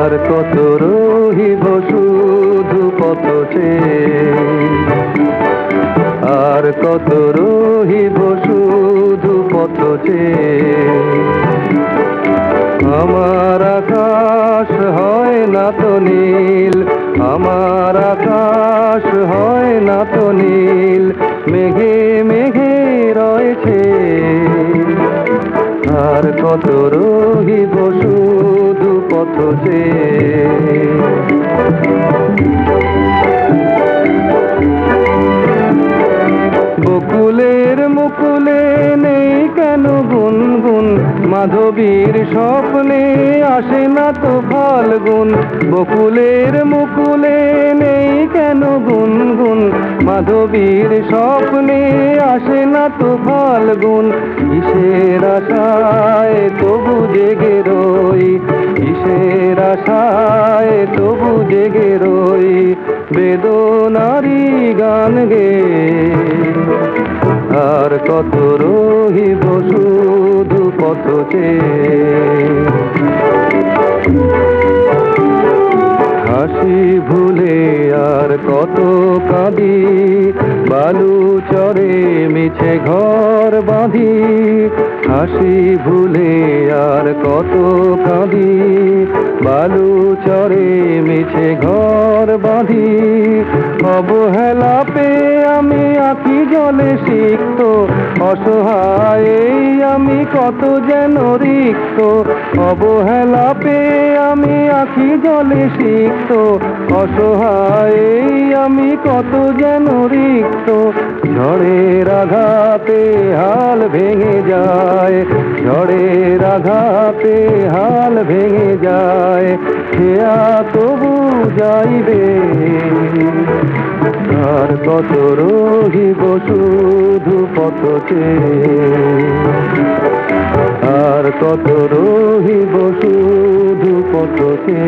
আর কত রহিব শুধু পথ আর কত রহিব শুধু পথ আমার আকাশ হয় না তো নীল, আমার আকাশ হয় না তো নীল, মেঘে মেঘে রয়েছে। আর কত রহিব শুধু পথ বকুলের মুকুলে নেই কেন গুনগুন মাধবীর স্বপ্নে আসে না তো ফাল্গুন, বকুলের মুকুলে নেই কেন গুনগুন? মাধবীর স্বপ্নে আসে না তো ফাল্গুন, কিসের আশায় তবু জেগে রই? কিসের আশায় তবু জেগে রই? বেদনারি গান গে। আর কত রহিব পথ হাসি ভুলে আর কত কাঁদি, বালু চরে মিছে ঘর বাঁধি। হাসি ভুলে আর কত কাঁদি, বালু চরে মিছে ঘর বাঁধি। অবহেলা পেয়ে আমি আঁকি জলে সিক্ত, অসহায় কত যেন রিক্ত, অবহেলা পেয়ে আমি আঁকি জলে সিক্ত। অসহায় আমি কত যেন রিক্ত, ঝড়ের আঘাতে হাল ভেঙে যায়। ঝড়ের আঘাতে হাল ভেঙে যায় খেয়া তবু যাইবে। আর কত রহিব পথতে আর কত রহিব শুধু পথতে